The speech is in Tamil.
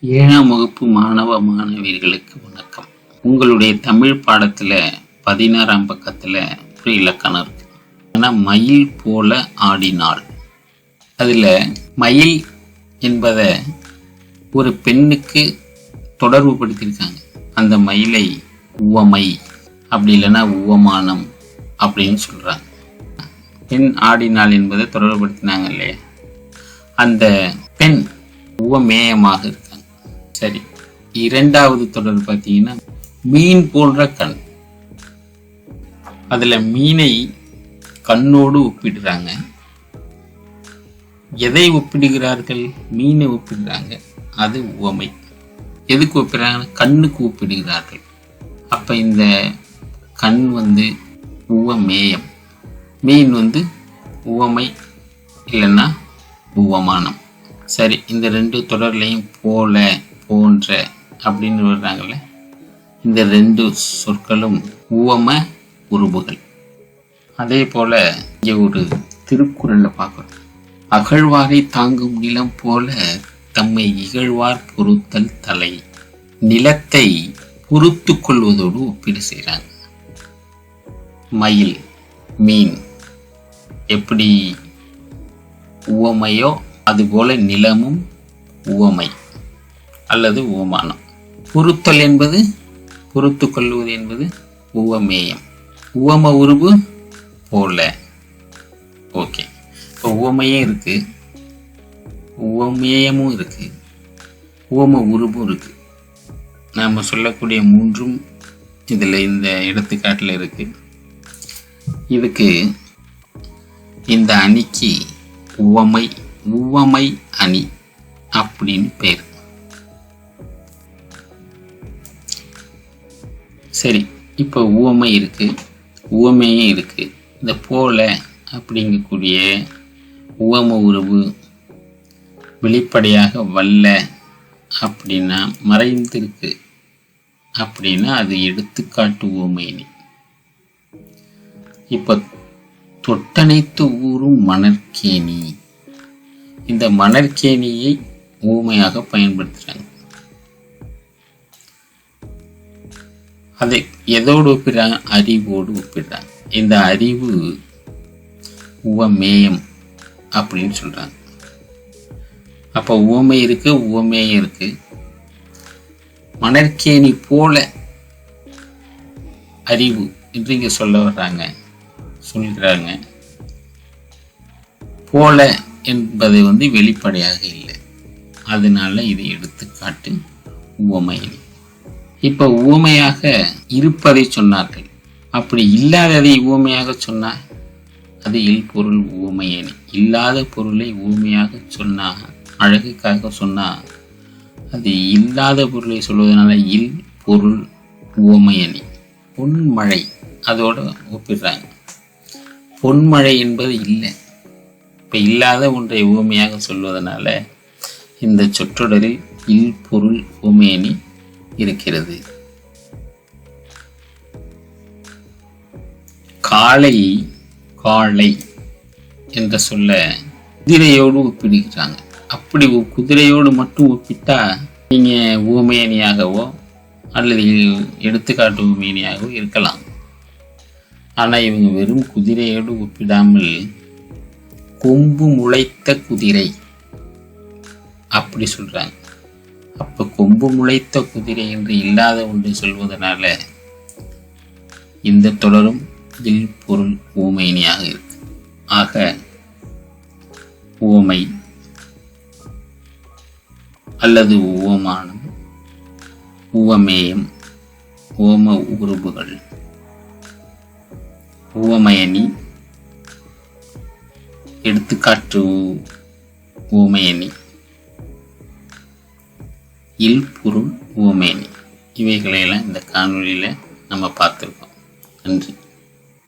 ஏழாம் வகுப்பு மாணவ மாணவியர்களுக்கு வணக்கம். உங்களுடைய தமிழ் பாடத்தில் பதினாறாம் பக்கத்தில் ஒரு இலக்கணம் இருக்கு. ஆனால் மயில் போல ஆடினாள். அதில் மயில் என்பதை ஒரு பெண்ணுக்கு தொடர்பு படுத்தியிருக்காங்க அந்த மயிலை உவமை அப்படி இல்லைன்னா உவமானம் அப்படின்னு சொல்கிறாங்க பெண் ஆடினாள் என்பதை தொடர்புபடுத்தினாங்க இல்லையா? அந்த பெண் உவமேயமாக இருக்கு. சரி. இரண்டாவது தொடர் பார்த்தீங்கன்னா மீன் போன்ற கண். அதில் மீனை கண்ணோடு ஒப்பிடுறாங்க. எதை ஒப்பிடுகிறார்கள்? மீனை ஒப்பிடுறாங்க. அது உவமை. எதுக்கு ஒப்பிடுறாங்க கண்ணுக்கு ஒப்பிடுகிறார்கள். அப்போ இந்த கண் வந்து உவமேயம். மீன் வந்து உவமை இல்லைன்னா உவமானம். சரி இந்த ரெண்டு தொடர்லையும் போல. போன்ற அப்படின்னு வர்றாங்கல்ல இந்த ரெண்டு சொற்களும் உவம உருபுகள். அதே போல இங்கே ஒரு திருக்குறளில் பார்க்குறோம் அகழ்வாரை தாங்கும் நிலம் போல தம்மை இகழ்வார் பொறுத்தல் தலை. நிலத்தை பொறுத்து கொள்வதோடு ஒப்பீடு செய்கிறாங்க மயில் மீன் எப்படி உவமையோ அதுபோல நிலமும் உவமை. அல்லது உவமானம். பொருத்தல் என்பது பொறுத்து கொள்வது என்பது உவமேயம். உவம உருவு போல. ஓகே. இப்போ உவமையே இருக்கு. உவமேயமும் இருக்கு. உவம உருவும் இருக்கு. நாம் சொல்லக்கூடிய மூன்றும் இதில் இந்த எடுத்துக்காட்டில் இருக்கு. இதுக்கு இந்த அணிக்கு உவமை உவமை அணி அப்படின்னு பேர். சரி இப்போ உவமை இருக்குது உவமையும் இருக்குது இந்த போல அப்படிங்கக்கூடிய உவம உறவு வெளிப்படையாக வல்ல அப்படின்னா மறைந்திருக்கு. அப்படின்னா அது எடுத்துக்காட்டு உவமைனி இப்போ தொட்டனைத்து ஊரும் மணற்கேணி. இந்த மணற்கேணியை ஊமையாக பயன்படுத்துகிறாங்க அதை எதோடு ஒப்பிடுறாங்க அறிவோடு ஒப்பிடுறாங்க இந்த அறிவு உவமேயம் அப்படின்னு சொல்கிறாங்க அப்போ உவமை இருக்குது உவமேயம் இருக்குது மணற்கேணி போல அறிவு என்று இங்கே சொல்ல வர்றாங்க. சொல்கிறாங்க. போல என்பது வந்து வெளிப்படையாக இல்லை. அதனால இதை எடுத்துக்காட்டு உவமை. இப்ப ஊமையாக இருப்பதை சொன்னார்கள். அப்படி இல்லாததை உவமையாக சொன்னால் அது இல் பொருள் உவமையணி இல்லாத பொருளை ஊமையாக சொன்னா அழகுக்காக சொன்னா அது இல்லாத பொருளை சொல்வதனால இல் பொருள் ஊமையணி பொன்மழை அதோட ஒப்பிடுறாங்க. பொன்மழை என்பது இல்லை. இப்போ இல்லாத ஒன்றை ஊமையாக சொல்வதனால இந்த சொற்றொடரில் இல் பொருள் ஊமையணி இருக்கிறது. காளை காளை என்ற சொல்ல குதிரையோடு ஒப்பிடுகிறாங்க. அப்படி குதிரையோடு மட்டும் ஒப்பிட்டா நீங்க ஊமையணியாகவோ அல்லது எடுத்துக்காட்டு ஊமையணியாகவோ இருக்கலாம். ஆனா இவங்க வெறும் குதிரையோடு ஒப்பிடாமல் கொம்பு முளைத்த குதிரை. அப்படி சொல்றாங்க. அப்போ கொம்பு முளைத்த குதிரை என்று இல்லாத ஒன்று சொல்வதனால இந்த தொடரும் இல் பொருள் ஊமைனியாக இருக்கு. ஆக ஊமை அல்லது உவமானம் உவமேயம் ஓம உருபுகள் உவமயனி எடுத்துக்காட்டு ஊமையணி இல் பொருள் ஓமேனி. இவைகளையெல்லாம் இந்த காணொலியில் நம்ம பார்த்துருக்கோம். நன்றி.